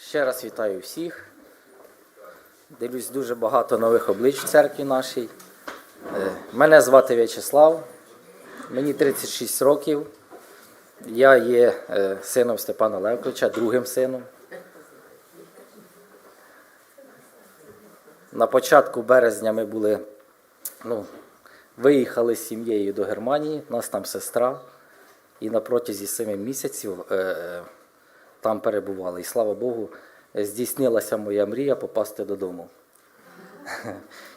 Ще раз вітаю всіх. Дивлюсь дуже багато нових облич в церкві нашій. Е, Мене звати В'ячеслав, мені 36 років. Я є е, сином Степана Левковича, другим сином. На початку березня ми були, ну, виїхали з сім'єю до Германії, у нас там сестра. І на протязі семи місяців е, там перебували. І слава Богу, здійснилася моя мрія попасти додому.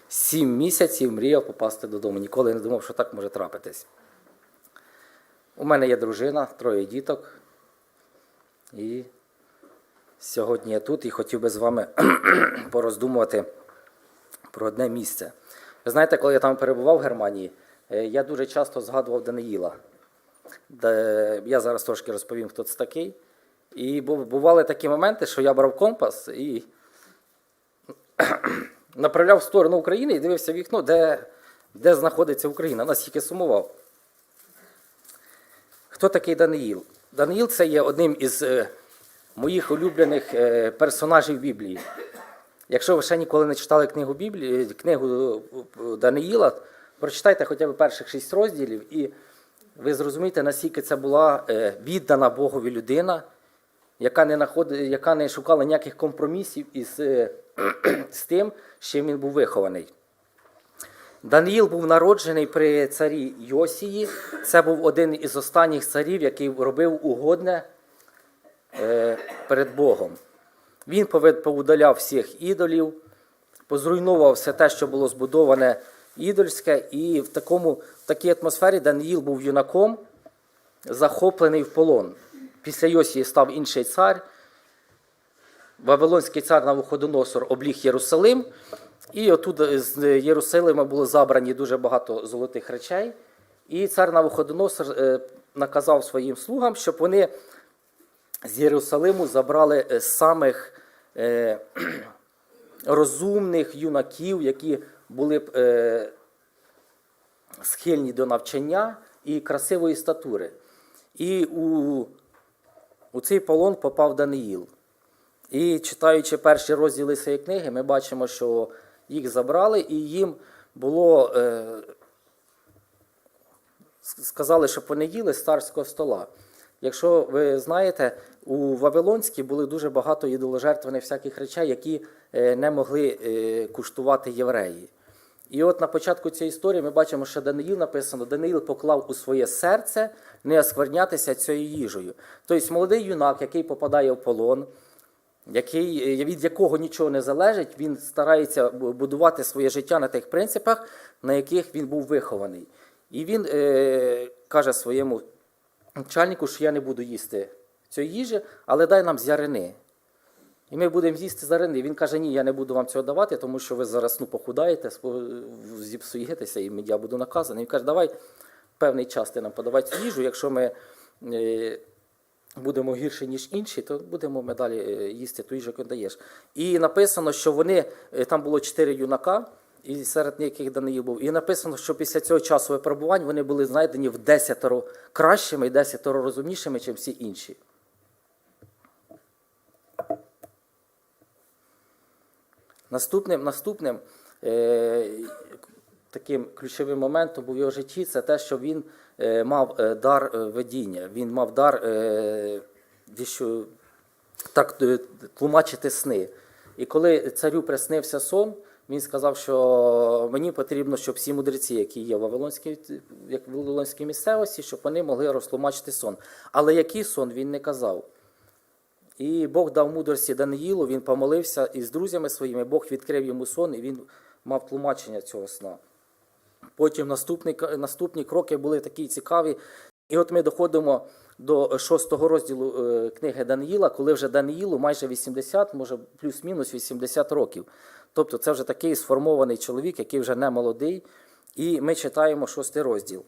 Сім місяців мріяв попасти додому. Ніколи не думав, що так може трапитись. У мене є дружина, троє діток. І сьогодні я тут і хотів би з вами пороздумувати про одне місце. Ви знаєте, коли я там перебував в Германії, е, я дуже часто згадував Даниїла. Я зараз трошки розповім, хто це такий. І бували такі моменти, що я брав компас і направляв в сторону України і дивився вікно, де, де знаходиться Україна. Настільки сумував. Хто такий Даниїл? Даниїл це є одним із е, моїх улюблених е, персонажів Біблії. Якщо ви ще ніколи не читали книгу Біблії, книгу е, Даниїла, прочитайте хоча б перших шість розділів, і ви зрозумієте, наскільки це була віддана Богові людина, яка не, наход... яка не шукала ніяких компромісів із е, з тим, з чим він був вихований. Даниїл був народжений при царі Йосії. Це був один із останніх царів, який робив угодне е, перед Богом. Він поудаляв всіх ідолів, позруйнував все те, що було збудоване ідольське, і в, такому, в такій атмосфері Даниїл був юнаком, захоплений в полон. Після Йосії став інший цар. Вавилонський цар Навуходоносор обліг Єрусалим, і отут з Єрусалима було забрані дуже багато золотих речей. І цар Навуходоносор е, наказав своїм слугам, щоб вони з Єрусалиму забрали е, самих е, розумних юнаків, які були б схильні до навчання і красивої статури. І у, у цей полон попав Даниїл. І читаючи перші розділи цієї книги, ми бачимо, що їх забрали, і їм було е, сказали, щоб вони їли з царського стола. Якщо ви знаєте, у Вавилонській були дуже багато ідоложертвених всяких речей, які е, не могли е, куштувати євреї. І от на початку цієї історії ми бачимо, що Даниїл написано: Даниїл поклав у своє серце не осквернятися цією їжею. Тобто молодий юнак, який попадає в полон, який, від якого нічого не залежить, він старається будувати своє життя на тих принципах, на яких він був вихований. І він е, каже своєму начальнику, що я не буду їсти цієї їжі, але дай нам з ярини. І ми будемо їсти зарини. Він каже, ні, я не буду вам цього давати, тому що ви зараз ну, похудаєте, зіпсуєтеся, і я буду наказаний. Він каже, давай певний час ти нам подавай цю їжу. Якщо ми е, будемо гірше, ніж інші, то будемо ми далі е, їсти ту їжу, яку даєш. І написано, що вони, е, там було чотири юнака, і серед яких Даниїл був. І написано, що після цього часу випробувань вони були знайдені в десятеро кращими і десятеро розумнішими, ніж всі інші. Наступним, наступним е, таким ключовим моментом у його житті це те, що він е, мав е, дар е, видіння, він мав дар е, віщо- так, е, тлумачити сни. І коли царю приснився сон, він сказав, що мені потрібно, щоб всі мудреці, які є в Вавилонській, як в Вавилонській місцевості, щоб вони могли розтлумачити сон. Але який сон він не казав. І Бог дав мудрості Даниїлу, він помолився із друзями своїми, Бог відкрив йому сон, і він мав тлумачення цього сна. Потім наступні, наступні кроки були такі цікаві. І от ми доходимо до шостого розділу е, книги Даниїла, коли вже Даниїлу майже 80, може плюс-мінус 80 років. Тобто це вже такий сформований чоловік, який вже не молодий. І ми читаємо шостий розділ.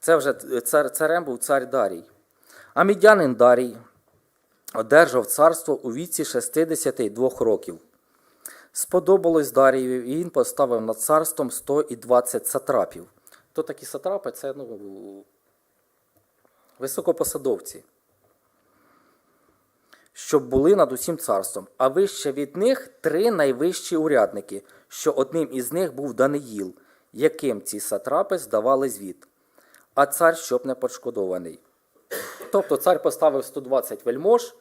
Це вже цар, царем був цар Дарій. А мідянин Дарій одержав царство у віці 62 років. Сподобалось Дарієві, і він поставив над царством 120 сатрапів. То такі сатрапи це ну, високопосадовці. щоб були над усім царством, а вище від них три найвищі урядники, що одним із них був Даниїл, яким ці сатрапи здавали звіт, а цар щоб не пошкодований. Тобто цар поставив 120 вельмож,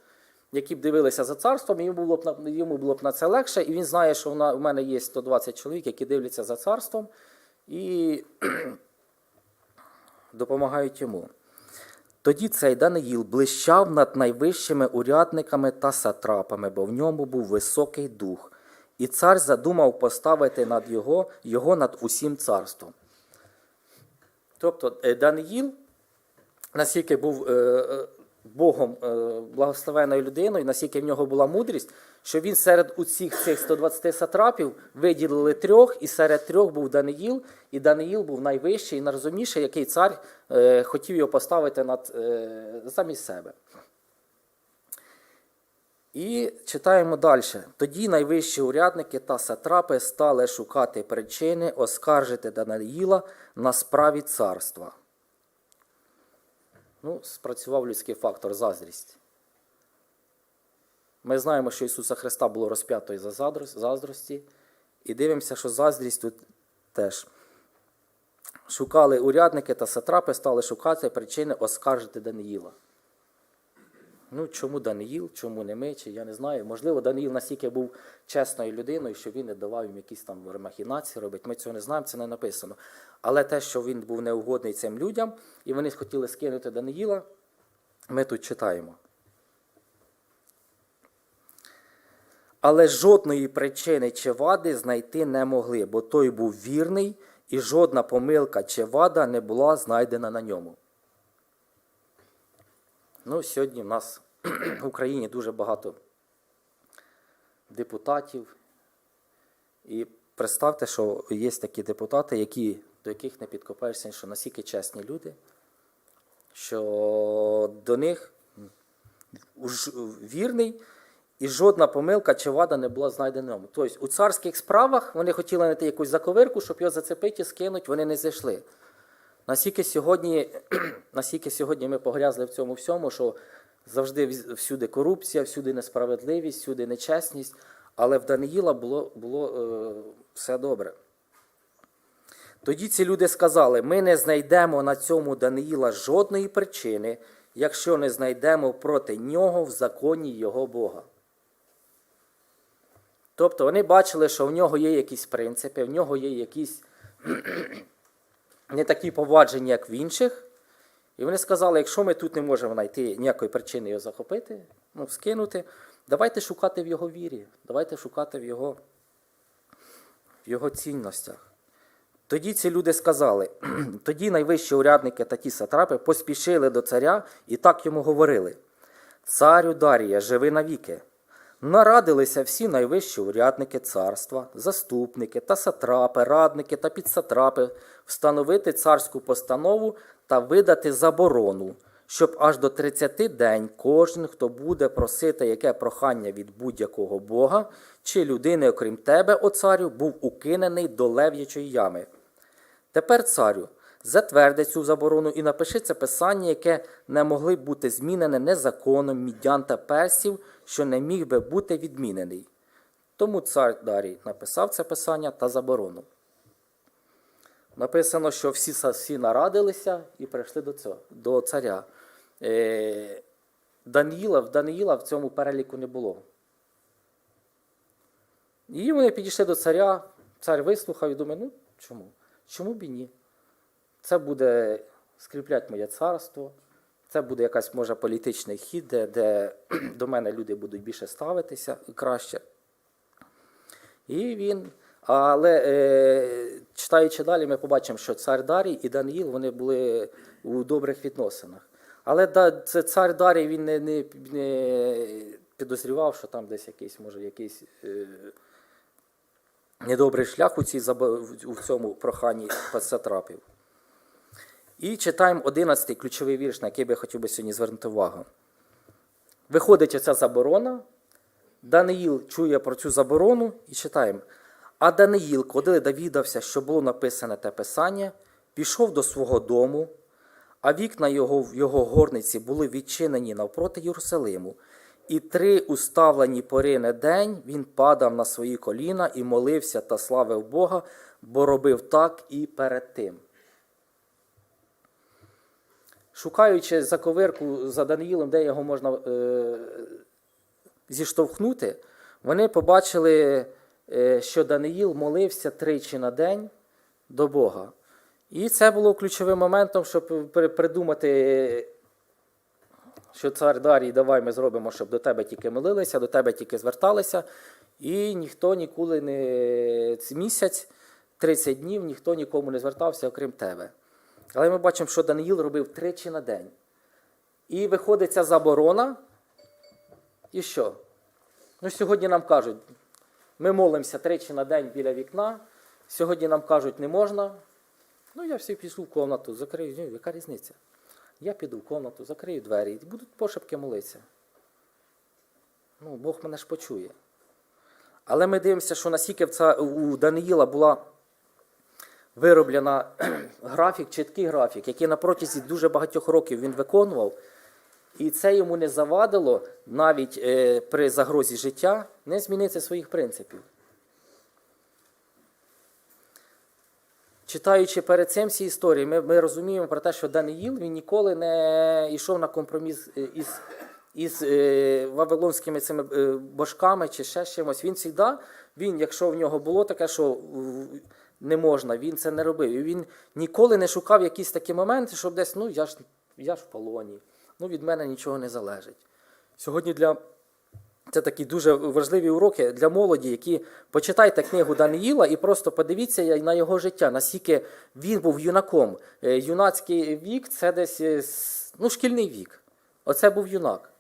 які б дивилися за царством, йому було б йому було б на це легше, і він знає, що вона, у мене є 120 чоловік, які дивляться за царством і допомагають йому. Тоді цей Даниїл блищав над найвищими урядниками та сатрапами, бо в ньому був високий дух, і цар задумав поставити над його, його над усім царством. Тобто е, Даниїл, наскільки був е, е, Богом е, благословенною людиною, наскільки в нього була мудрість, що він серед усіх цих 120 сатрапів виділили трьох, і серед трьох був Даниїл, і Даниїл був найвищий і найрозумніший, який цар хотів його поставити над, замість себе. І читаємо далі. Тоді найвищі урядники та сатрапи стали шукати причини оскаржити Даниїла на справі царства. Ну, спрацював людський фактор заздрість. Ми знаємо, що Ісуса Христа було розп'ято за заздрості, і дивимося, що заздрість тут теж. Шукали урядники та сатрапи, стали шукати причини оскаржити Даниїла. Ну, чому Даниїл, чому не ми, чи я не знаю. Можливо, Даниїл настільки був чесною людиною, що він не давав їм якісь там махінації робити. Ми цього не знаємо, це не написано. Але те, що він був неугодний цим людям, і вони хотіли скинути Даниїла, ми тут читаємо. Але жодної причини чи вади знайти не могли, бо той був вірний, і жодна помилка чи вада не була знайдена на ньому. Ну, сьогодні в нас в Україні дуже багато депутатів. І представте, що є такі депутати, які, до яких не підкопаєшся, що настільки чесні люди, що до них вірний, і жодна помилка чи вада не була знайдена. Тобто у царських справах вони хотіли знайти якусь заковирку, щоб його зацепити, скинути, вони не зайшли. Наскільки сьогодні, наскільки сьогодні ми погрязли в цьому всьому, що завжди всюди корупція, всюди несправедливість, всюди нечесність, але в Даниїла було, було е, все добре. Тоді ці люди сказали: ми не знайдемо на цьому Даниїла жодної причини, якщо не знайдемо проти нього в законі його Бога. Тобто вони бачили, що в нього є якісь принципи, в нього є якісь не такі повадження, як в інших. І вони сказали, якщо ми тут не можемо знайти ніякої причини його захопити, ну, скинути, давайте шукати в його вірі, давайте шукати в його, в його цінностях. Тоді ці люди сказали, тоді найвищі урядники та ті сатрапи поспішили до царя і так йому говорили: Царю Дарія, живи навіки. Нарадилися всі найвищі урядники царства, заступники та сатрапи, радники та підсатрапи встановити царську постанову та видати заборону, щоб аж до 30 день кожен, хто буде просити яке прохання від будь-якого Бога чи людини, окрім тебе, о царю, був укинений до лев'ячої ями. Тепер, царю, затверди цю заборону і напиши це писання, яке не могли бути змінене не законом мідян та персів, що не міг би бути відмінений. Тому цар Дарій написав це писання та заборону. Написано, що всі, всі нарадилися і прийшли до цього, до царя. Е, Даниїла, в Даниїла в цьому переліку не було. І вони підійшли до царя, цар вислухав і думає, ну чому? Чому б і ні? Це буде скріпляти моє царство, це буде якась, може, політичний хід, де, де до мене люди будуть більше ставитися краще. І він. Але е, читаючи далі, ми побачимо, що цар Дарій і Даниїл вони були у добрих відносинах. Але да, це цар Дарій він не, не, не підозрював, що там десь якийсь, може, якийсь е, недобрий шлях у, цій, у цьому проханні сатрапів. І читаємо 11 ключовий вірш, на який би я хотів би сьогодні звернути увагу. Виходить оця заборона. Даниїл чує про цю заборону і читаємо. А Даниїл, коли довідався, що було написане те писання, пішов до свого дому, а вікна його в його горниці були відчинені навпроти Єрусалиму, І три уставлені пори на день він падав на свої коліна і молився та славив Бога, бо робив так і перед тим. Шукаючи заковирку за Даниїлом, де його можна е, зіштовхнути, вони побачили, е, що Даниїл молився тричі на день до Бога. І це було ключовим моментом, щоб придумати, що цар Дарій, давай ми зробимо, щоб до тебе тільки молилися, до тебе тільки зверталися. І ніхто ніколи не місяць, 30 днів, ніхто нікому не звертався, окрім тебе. Але ми бачимо, що Даниїл робив тричі на день. І виходить ця заборона. І що? Ну, сьогодні нам кажуть, ми молимося тричі на день біля вікна. Сьогодні нам кажуть, не можна. Ну, я всі пішов в комнату, закрию. Ну, яка різниця? Я піду в комнату, закрию двері і будуть пошепки молитися. Ну, Бог мене ж почує. Але ми дивимося, що наскільки у Даниїла була вироблена графік, чіткий графік, який на протязі дуже багатьох років він виконував. І це йому не завадило навіть е, при загрозі життя не змінити своїх принципів. Читаючи перед цим всі історії, ми, ми розуміємо про те, що Даниїл він ніколи не йшов на компроміс е, із, із е, вавилонськими цими е, божками чи ще чимось. Він завжди, він, якщо в нього було таке, що не можна, він це не робив. І він ніколи не шукав якісь такі моменти, щоб десь, ну я ж, я ж в полоні, ну від мене нічого не залежить. Сьогодні для це такі дуже важливі уроки для молоді, які почитайте книгу Даниїла і просто подивіться на його життя, наскільки він був юнаком. Е, Юнацький вік це десь е, ну, шкільний вік. Оце був юнак.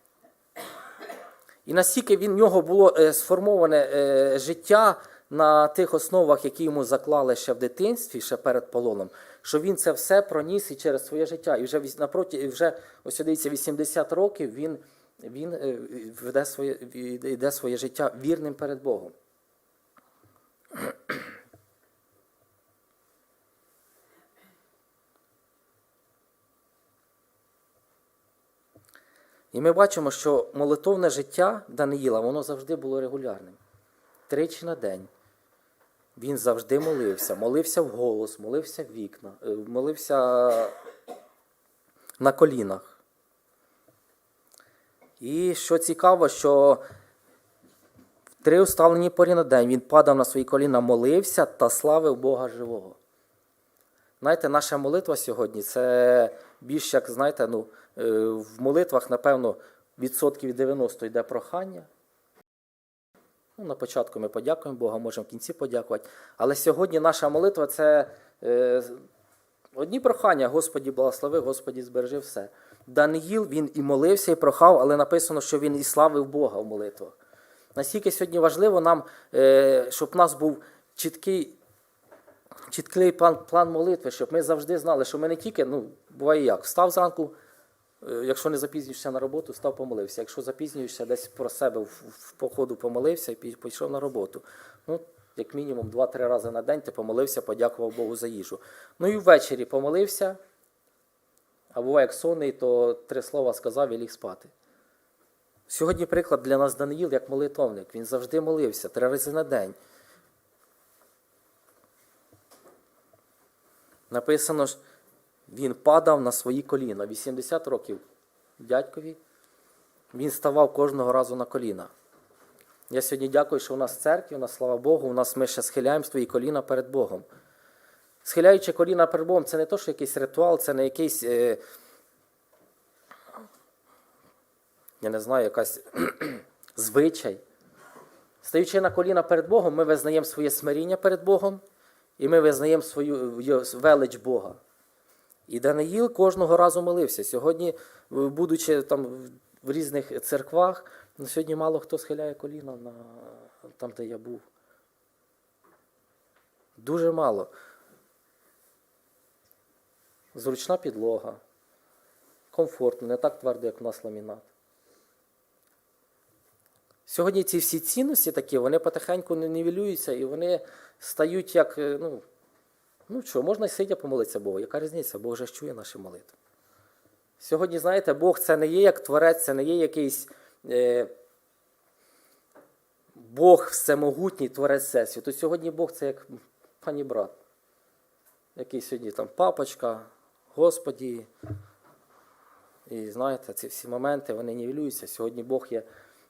І наскільки в нього було е, сформоване життя на тих основах, які йому заклали ще в дитинстві, ще перед полоном, що він це все проніс і через своє життя. І вже напроти, і вже ось дивіться, 80 років він, він е, веде своє, йде своє життя вірним перед Богом. І ми бачимо, що молитовне життя Даниїла, воно завжди було регулярним. Тричі на день. Він завжди молився, молився вголос, молився в вікна, е, молився на колінах. І що цікаво, що в три уставлені порі на день він падав на свої коліна, молився та славив Бога живого. Знаєте, наша молитва сьогодні це більш як, знаєте, ну, е, в молитвах, напевно, відсотків 90 йде прохання. Ну, на початку ми подякуємо Бога, можемо в кінці подякувати. Але сьогодні наша молитва це е, одні прохання, Господі благослови, Господі збережи все. Даниїл він і молився, і прохав, але написано, що він і славив Бога в молитвах. Наскільки сьогодні важливо нам, е, щоб у нас був чіткий чіткий план, план молитви, щоб ми завжди знали, що ми не тільки, ну, буває як, встав зранку, якщо не запізнюєшся на роботу, встав, помолився. Якщо запізнюєшся, десь про себе в, походу помолився і пішов на роботу. Ну, як мінімум 2-3 рази на день ти помолився, подякував Богу за їжу. Ну і ввечері помолився, а буває як сонний, то три слова сказав і ліг спати. Сьогодні приклад для нас Даниїл як молитовник. Він завжди молився три рази на день. Написано ж, він падав на свої коліна. 80 років дядькові. Він ставав кожного разу на коліна. Я сьогодні дякую, що у нас церкві, у нас, слава Богу, у нас ми ще схиляємо свої коліна перед Богом. Схиляючи коліна перед Богом, це не то, що якийсь ритуал, це не якийсь, е, я не знаю, якась звичай. Стаючи на коліна перед Богом, ми визнаємо своє смиріння перед Богом, і ми визнаємо свою велич Бога. І Даниїл кожного разу молився. Сьогодні, будучи там в різних церквах, ну, сьогодні мало хто схиляє коліна на там, де я був. Дуже мало. Зручна підлога, комфортно, не так твердо, як у нас ламінат. Сьогодні ці всі цінності такі, вони потихеньку нівелюються і вони стають як, е, ну, ну що, можна й сидя помолитися Богу. Яка різниця? Бог же ж чує наші молитви. Сьогодні, знаєте, Бог це не є як творець, це не є якийсь е, Бог всемогутній творець всесвіту. Сьогодні Бог це як пані брат, який сьогодні там папочка, Господі. І знаєте, ці всі моменти вони нівелюються. Сьогодні Бог є.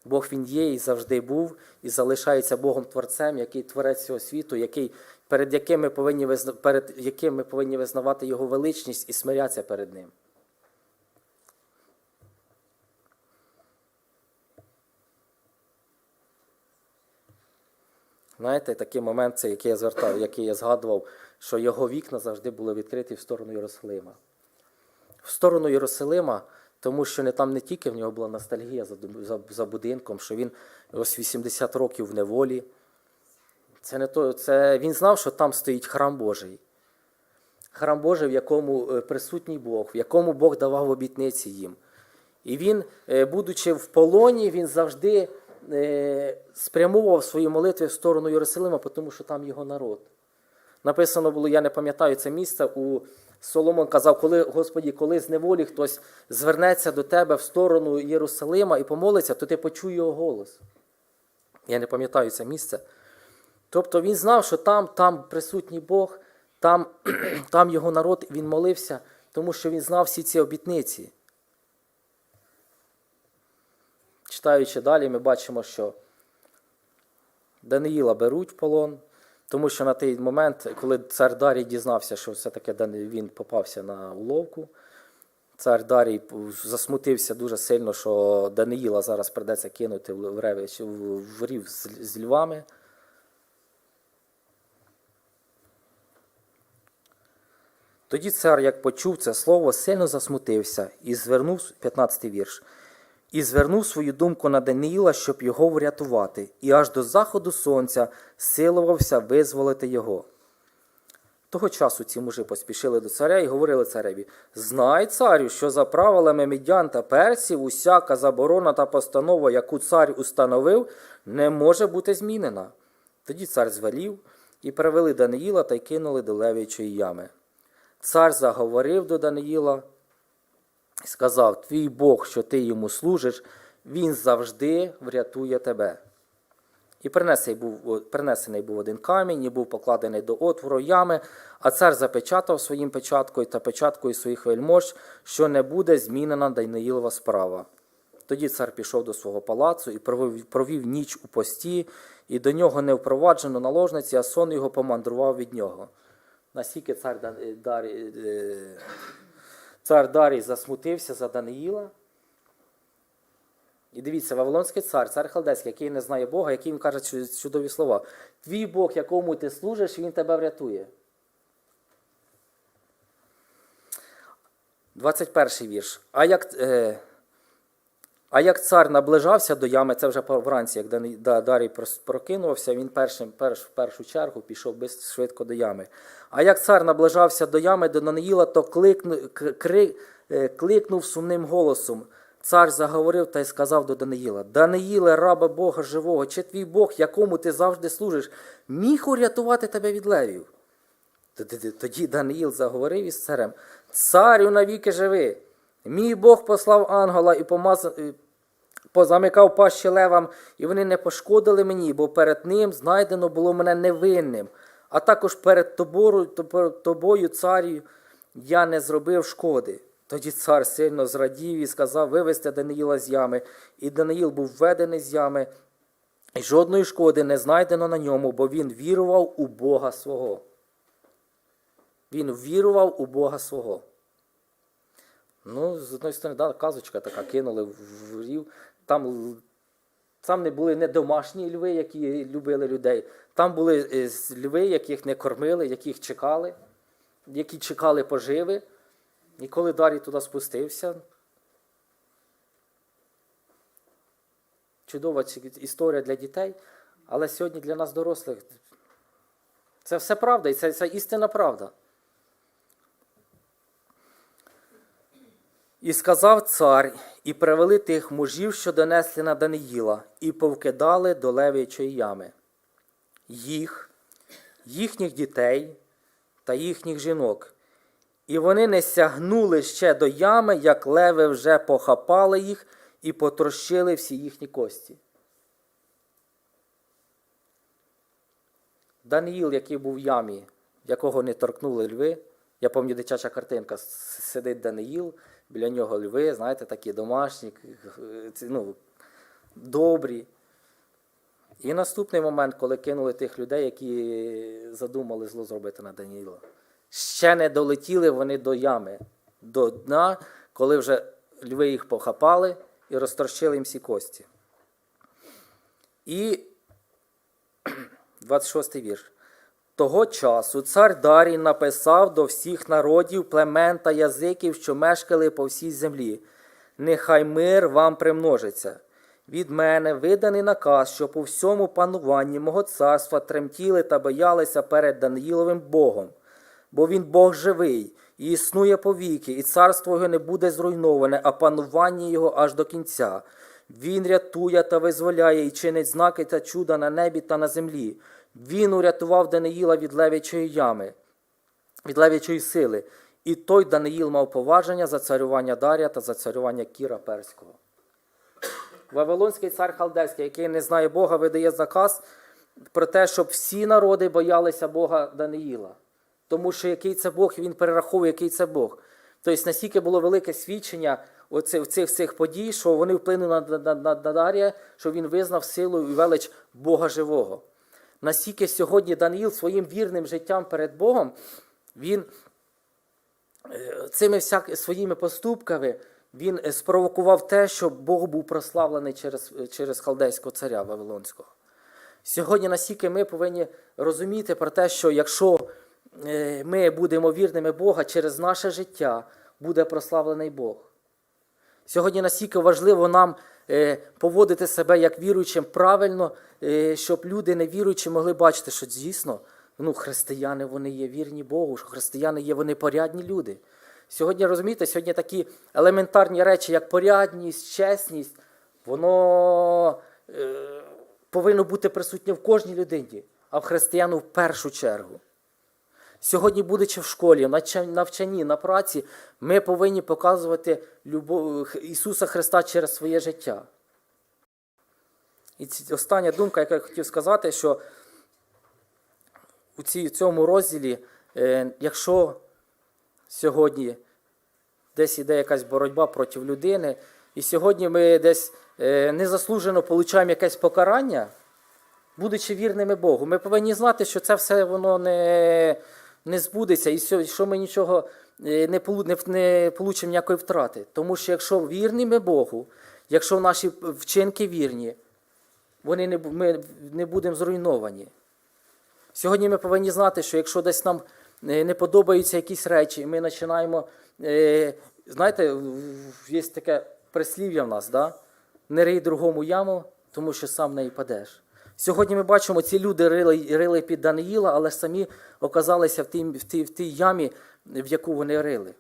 Бог він є і завжди був, і залишається Богом Творцем, який творець цього світу, який, перед, яким ми повинні, визна- перед яким ми повинні визнавати Його величність і смирятися перед Ним. Знаєте, такий момент, це який я звертав, який я згадував, що його вікна завжди були відкриті в сторону Єрусалима. В сторону Єрусалима, тому що не там не тільки в нього була ностальгія за, за, за будинком, що він ось 80 років в неволі. Це не то, це, він знав, що там стоїть храм Божий. Храм Божий, в якому е, присутній Бог, в якому Бог давав обітниці їм. І він, е, будучи в полоні, він завжди е, спрямовував свої молитви в сторону Єрусалима, тому що там його народ. Написано було, я не пам'ятаю це місце. У Соломон казав, коли, Господі, коли з неволі хтось звернеться до тебе в сторону Єрусалима і помолиться, то ти почуй його голос. Я не пам'ятаю це місце. Тобто він знав, що там, там присутній Бог, там, там його народ, він молився, тому що він знав всі ці обітниці. Читаючи далі, ми бачимо, що Даниїла беруть в полон, тому що на той момент, коли цар Дарій дізнався, що все-таки він попався на уловку, цар Дарій засмутився дуже сильно, що Даниїла зараз придеться кинути в ревич, в рів з, львами. Тоді цар, як почув це слово, сильно засмутився і звернув 15-й вірш. І звернув свою думку на Даниїла, щоб його врятувати, і аж до заходу сонця силувався визволити його. Того часу ці мужі поспішили до царя і говорили цареві: Знай, царю, що за правилами медян та персів усяка заборона та постанова, яку цар установив, не може бути змінена. Тоді цар звелів і привели Даниїла та й кинули до левічої ями. Цар заговорив до Даниїла сказав: Твій Бог, що ти йому служиш, він завжди врятує тебе. І принесений був, принесений був один камінь, і був покладений до отвору ями, а цар запечатав своїм печаткою та печаткою своїх вельмож, що не буде змінена Даниїлова справа. Тоді цар пішов до свого палацу і провів, провів ніч у пості, і до нього не впроваджено наложниці, а сон його помандрував від нього. Настільки цар Дарій, е, цар Дарій засмутився за Даниїла. І дивіться, Вавилонський цар, цар Халдецький, який не знає Бога, який їм каже чудові слова. Твій Бог, якому ти служиш, він тебе врятує. 21 вірш. А як, е, а як цар наближався до ями, це вже вранці, як Дарій прокинувався, він першим, перш, в першу чергу пішов швидко до ями. А як цар наближався до ями до Даниїла, то кликну, кри, е, кликнув сумним голосом. Цар заговорив та й сказав до Даниїла: Даниїле, раба Бога живого, чи твій Бог, якому ти завжди служиш, міг урятувати тебе від левів? Тоді Даниїл заговорив із царем: Царю навіки живи. Мій Бог послав ангела і помазав. Позамикав пащі левам, і вони не пошкодили мені, бо перед ним знайдено було мене невинним. А також перед тобою, тобою, царю, я не зробив шкоди. Тоді цар сильно зрадів і сказав вивести Даниїла з ями. І Даниїл був введений з ями, і жодної шкоди не знайдено на ньому, бо він вірував у Бога свого. Він вірував у Бога свого. Ну, з одної сторони, да, казочка така, кинули в рів. Там, там не були не домашні льви, які любили людей. Там були е, льви, яких не кормили, яких чекали, які чекали поживи. І коли Дарій туди спустився. Чудова історія для дітей, але сьогодні для нас, дорослих, це все правда, і це, це істинна правда. І сказав цар, і привели тих мужів, що донесли на Даниїла, і повкидали до левічої ями. Їх, їхніх дітей та їхніх жінок. І вони не сягнули ще до ями, як леви вже похапали їх і потрощили всі їхні кості. Даниїл, який був в ямі, якого не торкнули льви. Я пам'ятаю дитяча картинка. Сидить Даниїл, біля нього льви, знаєте, такі домашні, ну, добрі. І наступний момент, коли кинули тих людей, які задумали зло зробити на Даніїла. Ще не долетіли вони до ями, до дна, коли вже льви їх похапали і розторщили їм всі кості. І 26 вірш. Того часу цар Дарій написав до всіх народів, племен та язиків, що мешкали по всій землі. Нехай мир вам примножиться. Від мене виданий наказ, що по всьому пануванні мого царства тремтіли та боялися перед Даниїловим Богом. Бо він Бог живий і існує повіки, і царство його не буде зруйноване, а панування його аж до кінця. Він рятує та визволяє і чинить знаки та чуда на небі та на землі. Він урятував Даниїла від левячої ями, від левячої сили. І той Даниїл мав поваження за царювання Дарія та за царювання Кіра Перського. Вавилонський цар Халдейський, який не знає Бога, видає заказ про те, щоб всі народи боялися Бога Даниїла. Тому що який це Бог, він перераховує, який це Бог. Тобто, настільки було велике свідчення оцих, цих, цих подій, що вони вплинули на, на, на, на Дарія, що він визнав силу і велич Бога живого. Настільки сьогодні Даниїл своїм вірним життям перед Богом, він е, цими всяк, своїми поступками він е, спровокував те, що Бог був прославлений через, е, через халдейського царя Вавилонського. Сьогодні настільки ми повинні розуміти про те, що якщо ми будемо вірними Бога, через наше життя буде прославлений Бог. Сьогодні настільки важливо нам поводити себе як віруючим правильно, е, щоб люди невіруючі могли бачити, що дійсно ну, християни вони є вірні Богу, що християни є вони порядні люди. Сьогодні розумієте, сьогодні такі елементарні речі, як порядність, чесність, воно е, повинно бути присутнє в кожній людині, а в християну в першу чергу. Сьогодні, будучи в школі, в навчанні, на праці, ми повинні показувати любов Ісуса Христа через своє життя. І остання думка, яку я хотів сказати, що у цьому розділі, е, якщо сьогодні десь іде якась боротьба проти людини, і сьогодні ми десь е, незаслужено отримуємо якесь покарання, будучи вірними Богу, ми повинні знати, що це все воно не, не збудеться, і що ми нічого е, не, не, не получимо ніякої втрати. Тому що якщо вірними Богу, якщо наші вчинки вірні, вони не, ми не будемо зруйновані. Сьогодні ми повинні знати, що якщо десь нам е, не подобаються якісь речі, ми починаємо. е, Знаєте, є таке прислів'я в нас, да? не рий другому яму, тому що сам в неї падеш. Сьогодні ми бачимо, ці люди рили, рили під Даниїла, але самі оказалися в тій, в, тій, в тій ямі, в яку вони рили.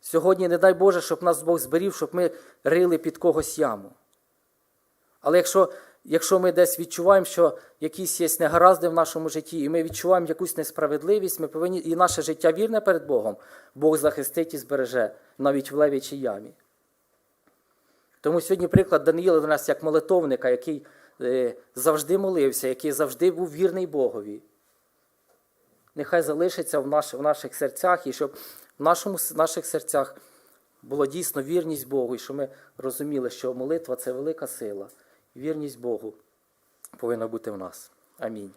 Сьогодні, не дай Боже, щоб нас Бог зберів, щоб ми рили під когось яму. Але якщо, якщо ми десь відчуваємо, що якісь є негаразди в нашому житті, і ми відчуваємо якусь несправедливість, ми повинні, і наше життя вірне перед Богом, Бог захистить і збереже навіть в левічій ямі. Тому сьогодні приклад Даниїла до нас як молитовника, який завжди молився, який завжди був вірний Богові. Нехай залишиться в, наш, в наших серцях, і щоб в нашому, в наших серцях була дійсно вірність Богу, і щоб ми розуміли, що молитва це велика сила. Вірність Богу повинна бути в нас. Амінь.